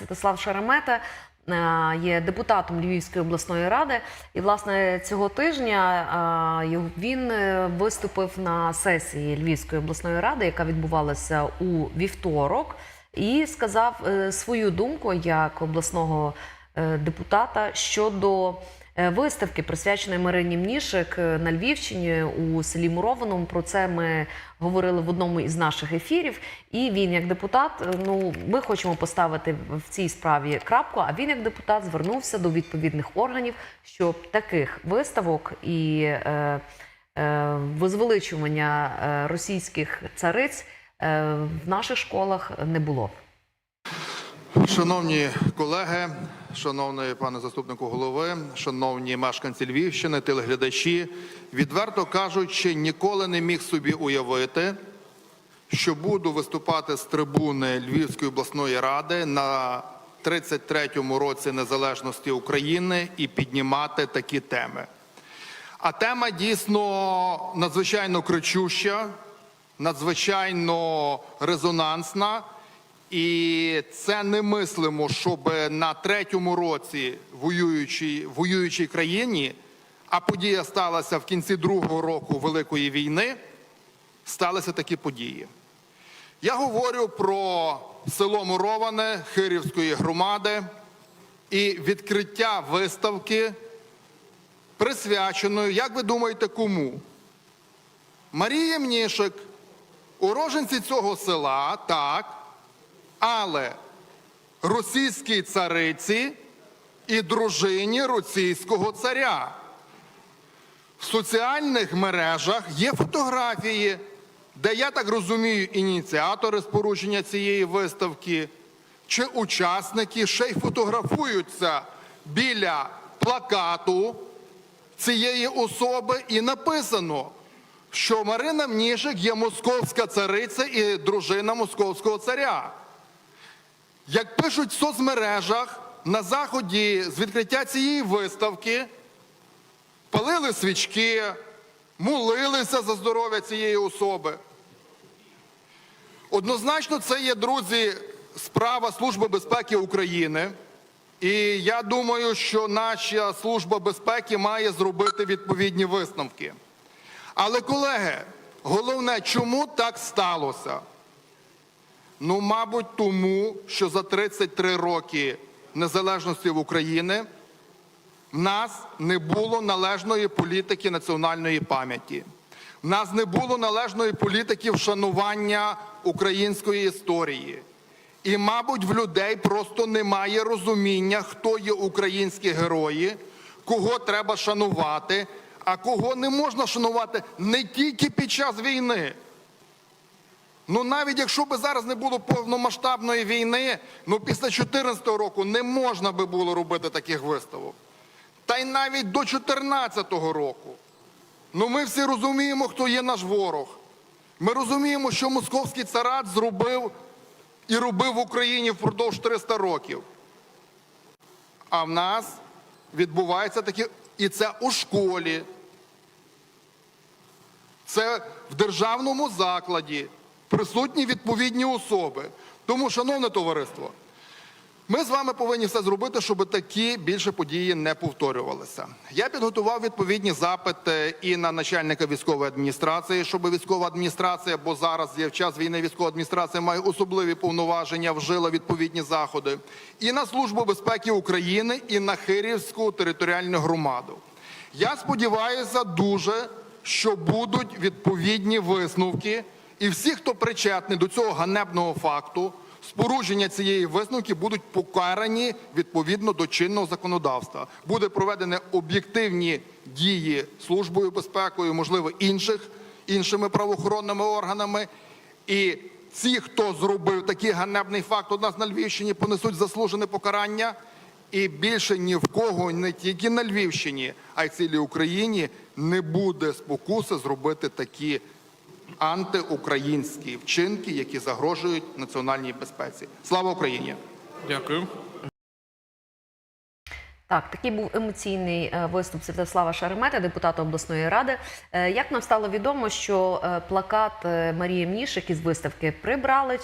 Святослав Шеремета е, є депутатом Львівської обласної ради. І, власне, цього тижня е, він е, виступив на сесії Львівської обласної ради, яка відбувалася у вівторок, і сказав свою думку як обласного депутата щодо виставки, присвяченої Марині Мнішик е, на Львівщині у селі Мурованому. Про це ми говорили в одному із наших ефірів. І він, як депутат, е, ну ми хочемо поставити в цій справі крапку. А він, як депутат, звернувся до відповідних органів, щоб таких виставок і е, е, возвеличування е, російських цариць е, в наших школах не було. Шановні колеги, шановний пане заступнику голови, шановні мешканці Львівщини, телеглядачі, відверто кажучи, ніколи не міг собі уявити, що буду виступати з трибуни Львівської обласної ради на 33-му році незалежності України і піднімати такі теми. А тема дійсно надзвичайно кричуща, надзвичайно резонансна. І це немислимо, щоб на третьому році воюючій, воюючій країні, а подія сталася в кінці другого року Великої війни, сталися такі події. Я говорю про село Муроване Хирівської громади і відкриття виставки, присвяченої, як ви думаєте, кому? Марії Мнішик, уроженці цього села, так, але російській цариці і дружині російського царя. В соціальних мережах є фотографії, де, я так розумію, ініціатори спорудження цієї виставки чи учасники ще й фотографуються біля плакату цієї особи, і написано, що Марина Мнішик є московська цариця і дружина московського царя. Як пишуть в соцмережах, на заході з відкриття цієї виставки палили свічки, молилися за здоров'я цієї особи. Однозначно, це є, друзі, справа Служби безпеки України. І я думаю, що наша служба безпеки має зробити відповідні висновки. Але, колеги, головне, чому так сталося? Ну, мабуть, тому, що за 33 роки незалежності в Україні в нас не було належної політики національної пам'яті. В нас не було належної політики вшанування української історії. І, мабуть, в людей просто немає розуміння, хто є українські герої, кого треба шанувати, а кого не можна шанувати не тільки під час війни. Ну навіть якщо б зараз не було повномасштабної війни, ну після 2014 року не можна би було робити таких виставок. Та й навіть до 2014 року. Ну ми всі розуміємо, хто є наш ворог. Ми розуміємо, що московський царат зробив і робив в Україні впродовж 300 років. А в нас відбувається такі, і це у школі, це в державному закладі присутні відповідні особи. Тому, шановне товариство, ми з вами повинні все зробити, щоб такі більше події не повторювалися. Я підготував відповідні запити і на начальника військової адміністрації, щоб військова адміністрація, бо зараз є в час війни військова адміністрація має особливі повноваження, вжила відповідні заходи, і на Службу безпеки України, і на Хирівську територіальну громаду. Я сподіваюся дуже, що будуть відповідні висновки, і всі, хто причетний до цього ганебного факту, спорудження цієї висновки будуть покарані відповідно до чинного законодавства. Буде проведені об'єктивні дії службою безпекою, можливо, інших іншими правоохоронними органами. І ці, хто зробив такий ганебний факт у нас на Львівщині, понесуть заслужене покарання. І більше ні в кого, не тільки на Львівщині, а й цілій Україні не буде спокуси зробити такі антиукраїнські вчинки, які загрожують національній безпеці. Слава Україні! Дякую. Так, такий був емоційний е, виступ Святослава Шеремета, депутата обласної ради. Е, Як нам стало відомо, що е, плакат Марії Мнішик із виставки прибрали